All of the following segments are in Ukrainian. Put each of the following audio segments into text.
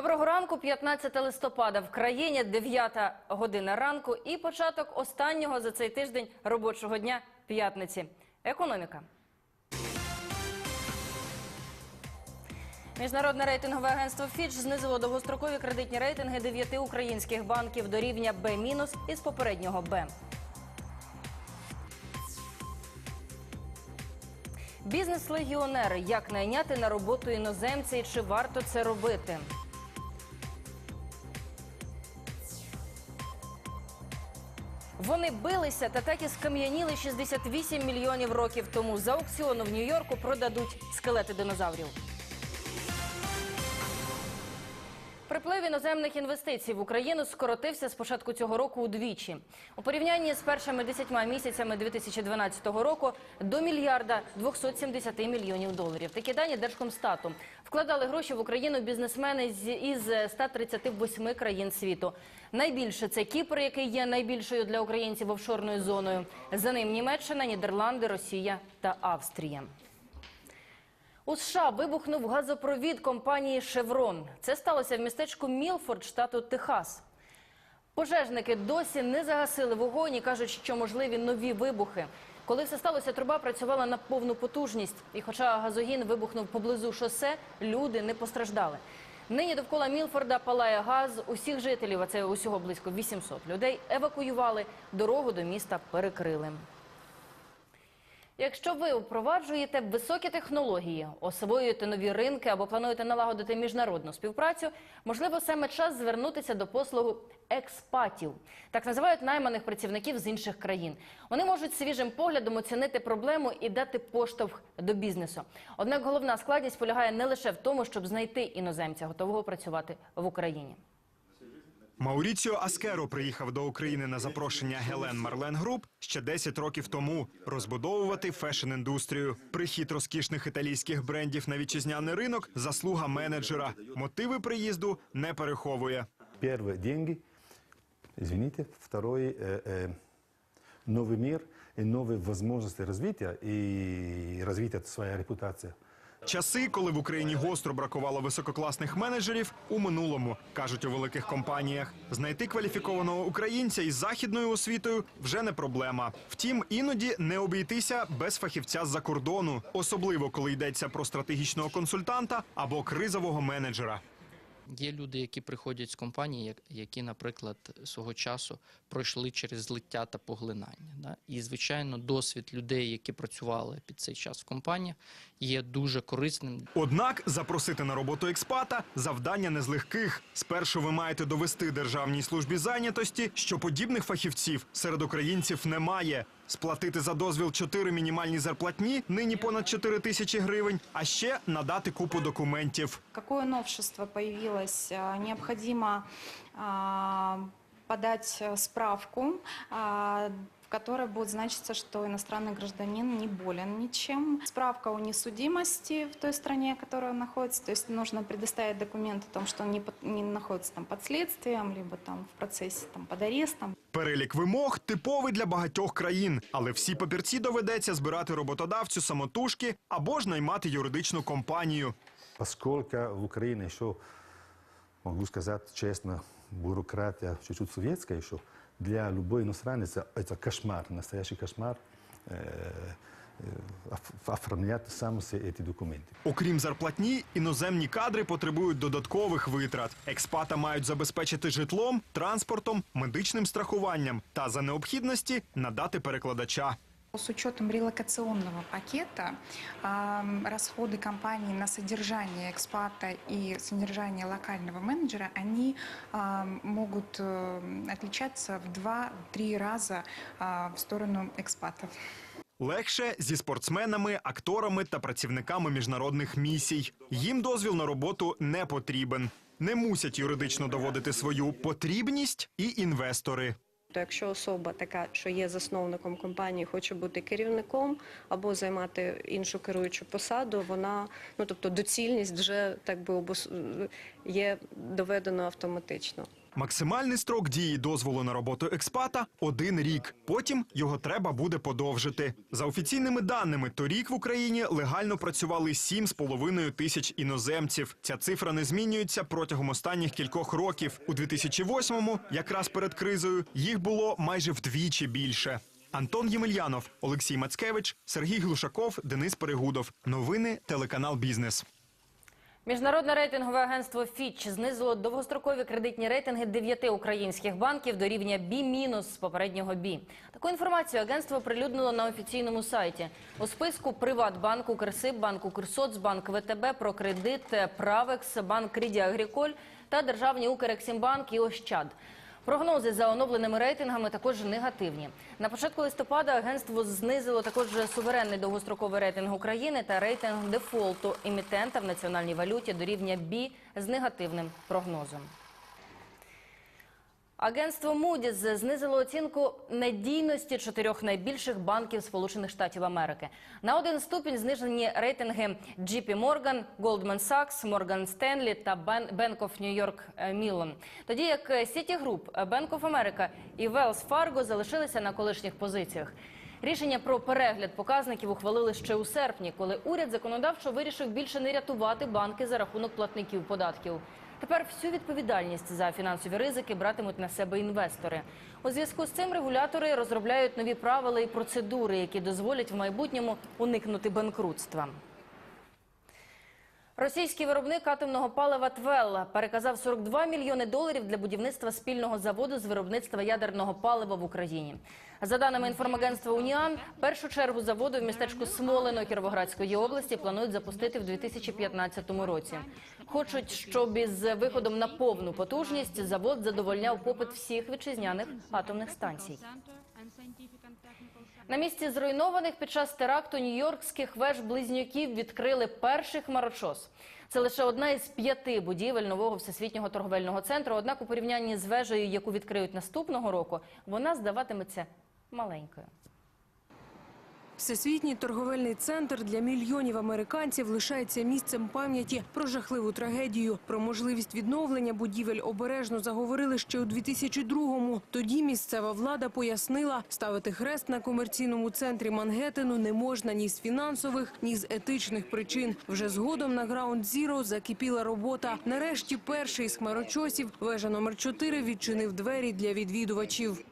Доброго ранку, 15 листопада. В країні 9 година ранку і початок останнього за цей тиждень робочого дня п'ятниці. Економіка. Міжнародне рейтингове агентство Фіч знизило довгострокові кредитні рейтинги дев'яти українських банків до рівня Б- із попереднього Б. Бізнес-легіонери. Як найняти на роботу іноземця і чи варто це робити? Вони билися та так і скам'яніли 68 мільйонів років тому. За аукціону в Нью-Йорку продадуть скелети динозаврів. Приплив іноземних інвестицій в Україну скоротився з початку цього року удвічі. У порівнянні з першими 10 місяцями 2012 року до мільярда 270 мільйонів доларів. Такі дані Держкомстату вкладали гроші в Україну бізнесмени із 138 країн світу. Найбільше це Кіпр, який є найбільшою для українців офшорною зоною. За ним Німеччина, Нідерланди, Росія та Австрія. У США вибухнув газопровід компанії Шеврон. Це сталося в містечку Мілфорд, штату Техас. Пожежники досі не загасили вогонь і кажуть, що можливі нові вибухи. Коли все сталося, труба працювала на повну потужність. І хоча газогін вибухнув поблизу шосе, люди не постраждали. Нині довкола Мілфорда палає газ. Усіх жителів, а це усього близько 800 людей, евакуювали. Дорогу до міста перекрили. Якщо ви впроваджуєте високі технології, освоюєте нові ринки або плануєте налагодити міжнародну співпрацю, можливо, саме час звернутися до послугу експатів. Так називають найманих працівників з інших країн. Вони можуть свіжим поглядом оцінити проблему і дати поштовх до бізнесу. Однак головна складність полягає не лише в тому, щоб знайти іноземця, готового працювати в Україні. Мауріціо Аскеро приїхав до України на запрошення Гелен Марлен Груп ще 10 років тому розбудовувати фешн-індустрію. Прихід розкішних італійських брендів на вітчизняний ринок заслуга менеджера. Мотиви приїзду не переховує. Первое – деньги, извините. Второе э, э, – новый мир и новые возможности развития и развития своей репутации. Часи, коли в Україні гостро бракувало висококласних менеджерів, у минулому кажуть у великих компаніях. Знайти кваліфікованого українця із західною освітою вже не проблема. Втім, іноді не обійтися без фахівця з-за кордону, особливо коли йдеться про стратегічного консультанта або кризового менеджера. Є люди, які приходять з компанії, як- які, наприклад, свого часу пройшли через злиття та поглинання. Да? І, звичайно, досвід людей, які працювали під цей час в компаніях, є дуже корисним Однак запросити на роботу експата завдання не з легких. Спершу ви маєте довести державній службі зайнятості, що подібних фахівців серед українців немає. Сплатити за дозвіл 4 мінімальні зарплатні, нині понад 4 тисячі гривень, а ще надати купу документів. Какое новшество появилось? необхідно подать справку, которой будет значиться, что иностранный гражданин не болен ничем. Справка о несудимости в той стране, в которой он находится. То есть нужно предоставить документ о том, что он не, под- не находится там под следствием, либо там в процессе там, под арестом. Перелік вимог типовий для багатьох країн, але всі папірці доведеться збирати роботодавцю самотужки або ж наймати юридичну компанію. Поскольку в Украине еще, могу сказать честно, бюрократия чуть-чуть советская еще, для любой иностранца это кошмар, настоящий кошмар э, э, оф- оформлять сам все эти документы. Окрім зарплатні, іноземні кадри потребують додаткових витрат. Експата мають забезпечити житлом, транспортом, медичним страхуванням та за необхідності надати перекладача. С учетом релокационного пакета ам, расходы компании на содержание экспата и содержание локального менеджера, они ам, могут э, отличаться в 2-3 раза а, в сторону экспатов. Легше зі спортсменами, акторами та працівниками міжнародних місій. Їм дозвіл на роботу не потрібен. Не мусять юридично доводити свою потрібність і інвестори. То якщо особа така, що є засновником компанії, хоче бути керівником або займати іншу керуючу посаду, вона ну тобто доцільність вже так би обос... є доведено автоматично. Максимальний строк дії дозволу на роботу експата один рік. Потім його треба буде подовжити. За офіційними даними, торік в Україні легально працювали 7,5 тисяч іноземців. Ця цифра не змінюється протягом останніх кількох років. У 2008-му, якраз перед кризою, їх було майже вдвічі більше. Антон Ємельянов, Олексій Мацкевич, Сергій Глушаков, Денис Перегудов. Новини телеканал Бізнес. Міжнародне рейтингове агентство Фіч знизило довгострокові кредитні рейтинги дев'яти українських банків до рівня B- з попереднього B. Таку інформацію агентство прилюднило на офіційному сайті. У списку Приватбанк, Укрсиббанк, Укрсоцбанк, ВТБ, Прокредит, Правекс, Банк Ріді Агріколь та державні Укрексімбанк і Ощад. Прогнози за оновленими рейтингами також негативні. На початку листопада агентство знизило також суверенний довгостроковий рейтинг України та рейтинг дефолту емітента в національній валюті до рівня B з негативним прогнозом. Агентство Moody's знизило оцінку надійності чотирьох найбільших банків Сполучених Штатів Америки. На один ступінь знижені рейтинги JP Morgan, Goldman Sachs, Morgan Stanley та Ban- Bank of New York Mellon. Тоді як Citigroup, Bank of America і Wells Fargo залишилися на колишніх позиціях. Рішення про перегляд показників ухвалили ще у серпні, коли уряд законодавчо вирішив більше не рятувати банки за рахунок платників податків. Тепер всю відповідальність за фінансові ризики братимуть на себе інвестори. У зв'язку з цим регулятори розробляють нові правила і процедури, які дозволять в майбутньому уникнути банкрутства. Російський виробник атомного палива «Твелл» переказав 42 мільйони доларів для будівництва спільного заводу з виробництва ядерного палива в Україні. За даними інформагентства «Уніан», першу чергу заводу в містечку Смолино Кіровоградської області планують запустити в 2015 році. Хочуть, щоб із виходом на повну потужність завод задовольняв попит всіх вітчизняних атомних станцій. На місці зруйнованих під час теракту нью-йоркських веж-близнюків відкрили перший хмарочос. Це лише одна із п'яти будівель нового всесвітнього торговельного центру. Однак у порівнянні з вежею, яку відкриють наступного року, вона здаватиметься маленькою. Всесвітній торговельний центр для мільйонів американців лишається місцем пам'яті про жахливу трагедію. Про можливість відновлення будівель обережно заговорили ще у 2002-му. Тоді місцева влада пояснила, ставити хрест на комерційному центрі Мангеттену не можна ні з фінансових, ні з етичних причин. Вже згодом на Граунд Зіро закипіла робота. Нарешті перший з хмарочосів, вежа номер 4 відчинив двері для відвідувачів.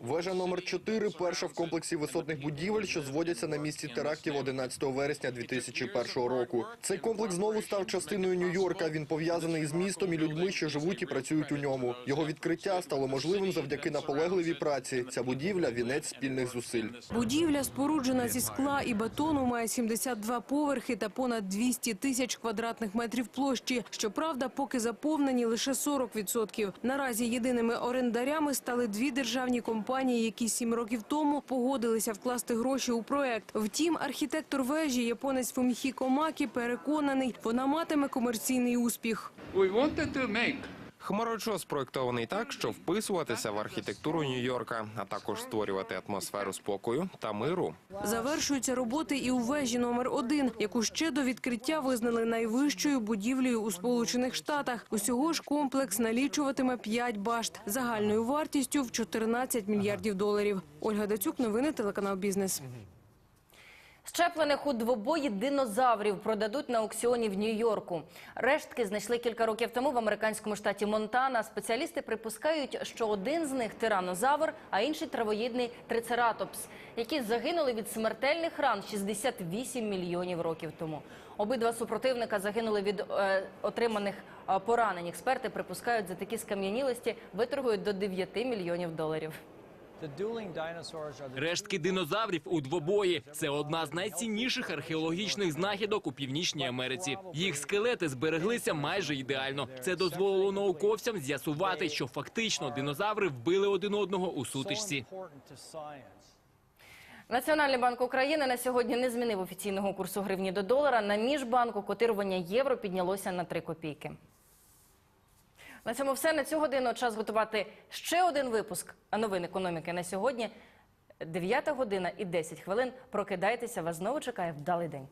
Вежа номер 4 перша в комплексі висотних будівель, що зводяться на місці терактів 11 вересня 2001 року. Цей комплекс знову став частиною Нью-Йорка. Він пов'язаний із містом і людьми, що живуть і працюють у ньому. Його відкриття стало можливим завдяки наполегливій праці. Ця будівля вінець спільних зусиль. Будівля, споруджена зі скла і бетону, має 72 поверхи та понад 200 тисяч квадратних метрів площі. Щоправда, поки заповнені лише 40%. Наразі єдиними орендарями стали дві державні компанії, які сім років тому погодилися вкласти гроші у проект. Втім, архітектор вежі, японець Фуміхіко Макі, переконаний, вона матиме комерційний успіх. We wanted to Хмарочос спроєктований так, щоб вписуватися в архітектуру Нью-Йорка, а також створювати атмосферу спокою та миру. Завершуються роботи і у вежі номер один, яку ще до відкриття визнали найвищою будівлею у Сполучених Штатах. Усього ж комплекс налічуватиме 5 башт загальною вартістю в 14 мільярдів доларів. Ольга Дацюк, новини телеканал Бізнес. Щеплених у двобої динозаврів продадуть на аукціоні в Нью-Йорку. Рештки знайшли кілька років тому в американському штаті Монтана. Спеціалісти припускають, що один з них тиранозавр, а інший травоїдний трицератопс, які загинули від смертельних ран 68 мільйонів років тому. Обидва супротивника загинули від е, отриманих е, поранень. Експерти припускають, за такі скам'янілості виторгують до 9 мільйонів доларів. Рештки динозаврів у двобої це одна з найцінніших археологічних знахідок у північній Америці. Їх скелети збереглися майже ідеально. Це дозволило науковцям з'ясувати, що фактично динозаври вбили один одного у сутичці. Національний банк України на сьогодні не змінив офіційного курсу гривні до долара. На міжбанку котирування євро піднялося на 3 копійки. На цьому все. На цю годину час готувати ще один випуск новин економіки на сьогодні. 9 година і 10 хвилин. Прокидайтеся, вас знову чекає вдалий день.